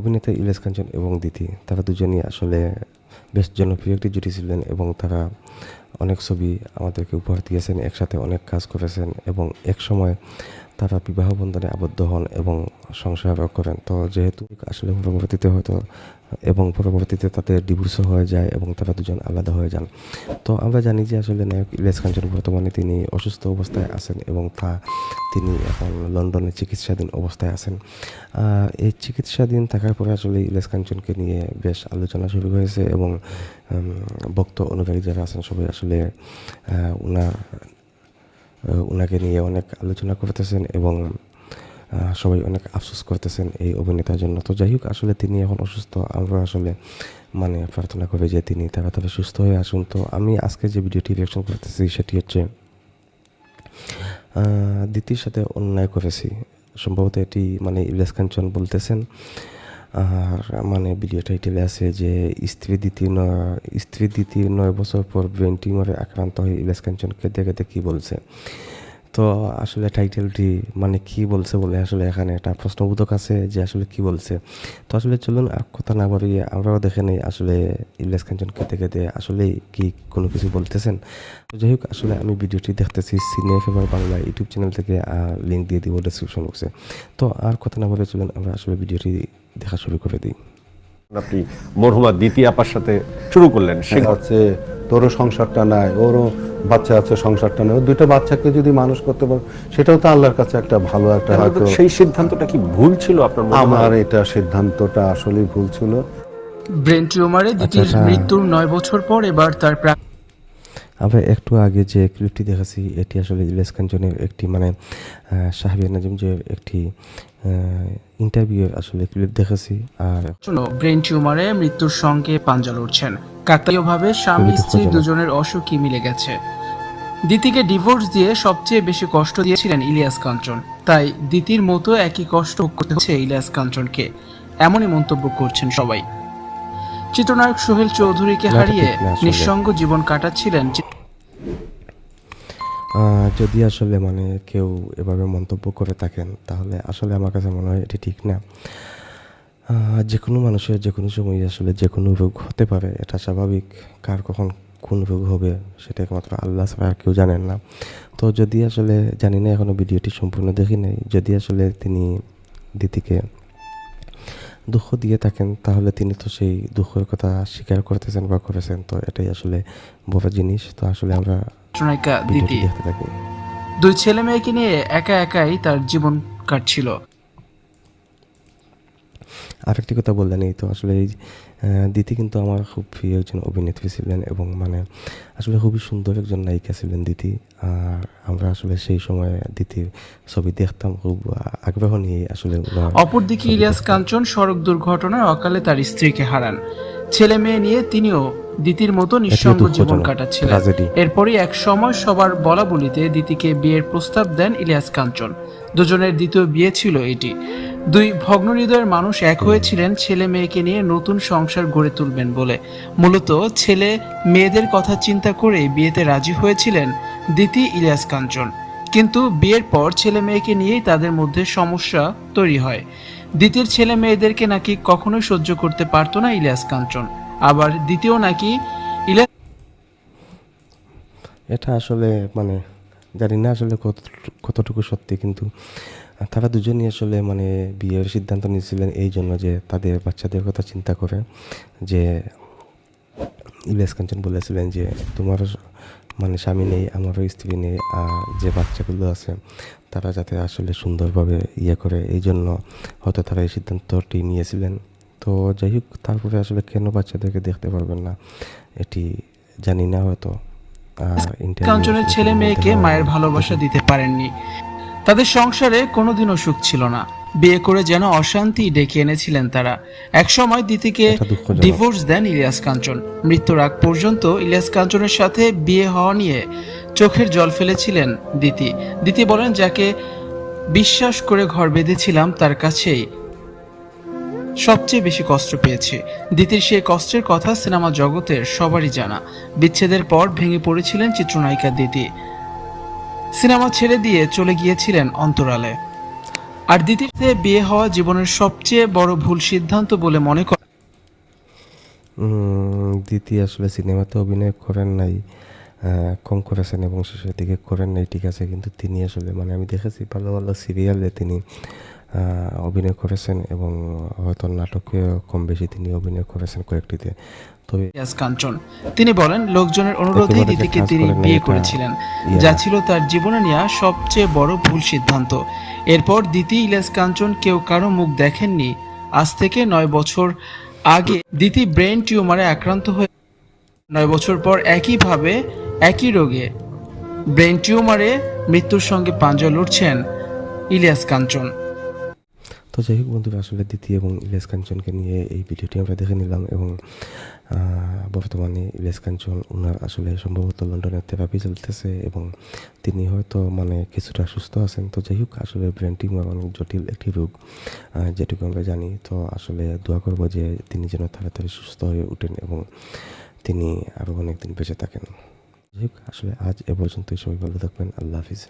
অভিনেতা ইলিয়াস কাঞ্চন এবং দিতি, তারা দুজনই আসলে বেশ জনপ্রিয় একটি জুটি ছিলেন এবং তারা অনেক ছবি আমাদেরকে উপহার দিয়েছেন, একসাথে অনেক কাজ করেছেন এবং এক সময় তারা বিবাহ বন্ধনে আবদ্ধ হন এবং সংসার করেন। তো যেহেতু আসলে পরবর্তীতে হয়তো এবং পরবর্তীতে তাদের ডিভোর্সও হয়ে যায় এবং তারা দুজন আলাদা হয়ে যান। তো আমরা জানি যে আসলে নায়ক ইলিয়াস কাঞ্চন বর্তমানে তিনি অসুস্থ অবস্থায় আছেন এবং তা তিনি এখন লন্ডনে চিকিৎসাধীন অবস্থায় আছেন। এই চিকিৎসাধীন থাকার পরে আসলে ইলিয়াস কাঞ্চনকে নিয়ে বেশ আলোচনা শুরু হয়েছে এবং ভক্ত অনুযায়ী যারা আছেন সবাই আসলে আহ, উনাকে নিয়ে অনেক আলোচনা করতেছেন এবং সবাই অনেক আফসোস করতেছেন এই অভিনেতার জন্য। তো যাই হোক, আসলে তিনি এখন অসুস্থ। আমরা আসলে মানে প্রার্থনা করি যে তিনি তাড়াতাড়ি সুস্থ হয়ে আসুন। তো আমি আজকে যে ভিডিওটি রিয়াকশন করতেছি, সেটি হচ্ছে দিতির সাথে অন্যায় করেছি। সম্ভবত এটি মানে ইলিয়াস কাঞ্চন বলতেছেন। আর মানে ভিডিও টাইটেলে আছে যে স্ত্রী দ্বিতীয় নয়, স্ত্রী দ্বিতীয় নয় বছর পর ব্রেন টিউমারে আক্রান্ত হয়ে ইলিয়াস কাঞ্চন কেঁদে কেঁদে কী বলছে? তো আসলে টাইটেলটি মানে কি বলছে বলে আসলে এখানে একটা প্রশ্নবোধক আছে যে আসলে কি বলছে? তো আসলে চলুন কথা না বাড়িয়ে আমরাও দেখে নেই আসলে ইলিয়াস কাঞ্চন খেতে খেতে আসলে কি কোনো কিছু বলতেছেন? তো যাই হোক, আসলে আমি ভিডিওটি দেখতেছি cine favour Bangla YouTube channel থেকে লিঙ্ক দিয়ে দিব ডিসক্রিপশন বক্সে তো আর কথা না বলে চলুন, আমরা আসলে ভিডিওটি দেখা শুরু করে দিই। আপনি মরহুমা দ্বিতীয় আপার সাথে শুরু করলেন সে হচ্ছে তোরও সংসারটা নাই ওরও বাচ্চা আছে সংসারটা নেই। দুইটা বাচ্চাকে যদি মানুষ করতে পারো সেটাও তো আল্লাহর কাছে একটা ভালো একটা হয়তো সেই সিদ্ধান্তটা কি ভুল ছিল আপনার আমার এটা সিদ্ধান্তটা আসলেই ভুল ছিল। ব্রেন টিউমারে দিতির আচ্ছা। মৃত্যুর নয় বছর পর এবার তার আমরা একটু আগে যে ক্লিপটি দেখাছি এটি আসলে ইলিয়াস কাঞ্চনের একটি মানে সাহাবিয়া নাজিম যে একটি ইন্টারভিউ আসলে ক্লিপ দেখেছি আর জন্য ব্রেন টিউমারে মৃত্যুর সঙ্গে পাঞ্জা লড়ছেন। কাকতালীয়ভাবে স্বামী স্ত্রী দুজনের অসুখই মিলে গেছে। দিতিকে ডিভোর্স দিয়ে সবচেয়ে বেশি কষ্ট দিয়েছিলেন ইলিয়াস কাঞ্চন তাই দিতির মতো একই কষ্ট করতে হচ্ছে ইলিয়াস কাঞ্চনকে এমনই মন্তব্য করছেন সবাই। চিত্রনায়ক সোহেল চৌধুরীকে হারিয়ে নিঃসঙ্গ জীবন কাটাচ্ছিলেন যদি আসলে মানে কেউ এভাবে মন্তব্য করে থাকেন তাহলে আসলে আমার কাছে মনে হয় এটি ঠিক না। যে কোনো মানুষের যে কোনো সময় আসলে যে কোনো রোগ হতে পারে এটা স্বাভাবিক। কার কখন কোন রোগ হবে সেটা একমাত্র আল্লাহ ছাড়া কেউ জানেন না। তো যদি আসলে জানি না এখনও ভিডিওটি সম্পূর্ণ দেখি নাই যদি আসলে তিনি দিতিকে দুঃখ দিয়ে থাকেন তাহলে তিনি তো সেই দুঃখের কথা স্বীকার করতেছেন বা করেছেন। তো এটাই আসলে বড় জিনিস। তো আসলে আমরা চিত্রনায়িকা দেখতে থাকি। দুই ছেলে মেয়েকে নিয়ে একা একাই তার জীবন কাটছিল। আরেকটি কথা বললেন এই তো আসলে এই দিতি কিন্তু আমার খুব প্রিয় একজন অভিনেত্রী ছিলেন এবং মানে আসলে খুবই সুন্দর একজন নায়িকা ছিলেন দিতি। আর আমরা আসলে সেই সময় দিতির ছবি দেখতাম খুব আগ্রহ নিয়ে আসলে অপরদিকে ইলিয়াস কাঞ্চন সড়ক দুর্ঘটনায় অকালে তার স্ত্রীকে হারান। ছেলে মেয়ে নিয়ে তিনিও দিতির মতো নিঃসঙ্গ জীবন কাটাচ্ছিলেন। এরপরই এক সময় সবার বলা বলিতে দিতিকে বিয়ের প্রস্তাব দেন ইলিয়াস কাঞ্চন। দুজনের দ্বিতীয় বিয়ে ছিল এটি। দুই ভগ্ন হৃদয়ের মানুষ এক হয়েছিলেন ছেলে মেয়েকে নিয়ে নতুন সংসার গড়ে তুলবেন বলে। মূলত ছেলে মেয়েদের কথা চিন্তা করে বিয়েতে রাজি হয়েছিলেন দিতি ইলিয়াস কাঞ্চন। কিন্তু বিয়ের পর ছেলে মেয়েকে নিয়েই তাদের মধ্যে সমস্যা তৈরি হয়। দ্বিতীয় ছেলে মেয়েদেরকে নাকি কখনোই সহ্য করতে পারতো না ইলিয়াস কাঞ্চন। আবার দ্বিতীয় নাকি ইলিয়াস এটা আসলে মানে জানি না আসলে কত কতটুকু সত্যি, কিন্তু তারা দুজনই আসলে মানে বিয়ের সিদ্ধান্ত নিয়েছিলেন এই জন্য যে তাদের বাচ্চাদের কথা চিন্তা করে যে ইলিয়াস কাঞ্চন বলেছিলেন যে তোমার মানে স্বামী নেই আমারও স্ত্রী নেই আর যে বাচ্চাগুলো আছে তারা যাতে আসলে সুন্দরভাবে ইয়ে করে এই জন্য হয়তো তারা এই সিদ্ধান্তটি নিয়েছিলেন। তো যাই হোক তারপরে আসলে কেন বাচ্চাদেরকে দেখতে পারবেন না এটি জানি না হয়তো। কাঞ্চনের ছেলে মেয়েকে মায়ের ভালোবাসা দিতে পারেননি। তাদের সংসারে কোনোদিনও সুখ ছিল না। বিয়ে করে যেন অশান্তি ডেকে এনেছিলেন তারা। একসময় দিতিকে ডিভোর্স দেন ইলিয়াস কাঞ্চন। মৃত্যুর আগ পর্যন্ত ইলিয়াস কাঞ্চনের সাথে বিয়ে হওয়া নিয়ে চোখের জল ফেলেছিলেন দিতি। দিতি বলেন যাকে বিশ্বাস করে ঘর বেঁধেছিলাম তার কাছেই সবচেয়ে বেশি কষ্ট পেয়েছি। দিতির সেই কষ্টের কথা সিনেমা জগতের সবারই জানা। বিচ্ছেদের পর ভেঙে পড়েছিলেন চিত্রনায়িকা দিতি। সিনেমা ছেড়ে দিয়ে চলে গিয়েছিলেন অন্তরালে। আর দ্বিতীয় বিয়ে হওয়া জীবনের সবচেয়ে বড় ভুল সিদ্ধান্ত বলে মনে করেন দিতি আসলে সিনেমাতে অভিনয় করেন নাই কম করেছেন এবং শেষের দিকে করেন নাই, ঠিক আছে, কিন্তু তিনি আসলে মানে আমি দেখেছি ভালো ভালো সিরিয়ালে তিনি অভিনয় করেছেন এবং হয়তো নাটকে কম বেশি তিনি অভিনয় করেছেন কয়েকটিতে। তবে ইলিয়াস কাঞ্চন তিনি বলেন লোকজনের অনুরোধেই দিদিকে তিনি বিয়ে করেছিলেন। যা ছিল তার জীবনে নেওয়া সবচেয়ে বড় ভুল সিদ্ধান্ত। এরপর দিতি ইলিয়াস কাঞ্চন কেউ কারও মুখ দেখেননি। আজ থেকে নয় বছর আগে দিতি ব্রেন টিউমারে আক্রান্ত হয়ে নয় বছর পর একইভাবে একই রোগে ব্রেন টিউমারে মৃত্যুর সঙ্গে পাঞ্জা লড়ছেন ইলিয়াস কাঞ্চন। তো যাই হোক বন্ধুরা, আসলে দ্বিতীয় এবং ইলিয়াস কাঞ্চনকে নিয়ে এই ভিডিওটি আমরা দেখে নিলাম এবং বর্তমানে ইলিয়াস কাঞ্চন ওনার আসলে সম্ভবত লন্ডনের থেরাপি চলতেছে এবং তিনি হয়তো মানে কিছুটা সুস্থ আছেন। তো যাই হোক, আসলে ব্রেন টিউমার অনেক জটিল একটি রোগ যেটুকু আমরা জানি। তো আসলে দোয়া করব যে তিনি যেন তাড়াতাড়ি সুস্থ হয়ে ওঠেন এবং তিনি আরও অনেক দিন বেঁচে থাকেন। যাই হোক, আসলে আজ এ পর্যন্তই। সবাই ভালো থাকবেন। আল্লাহ হাফিজ।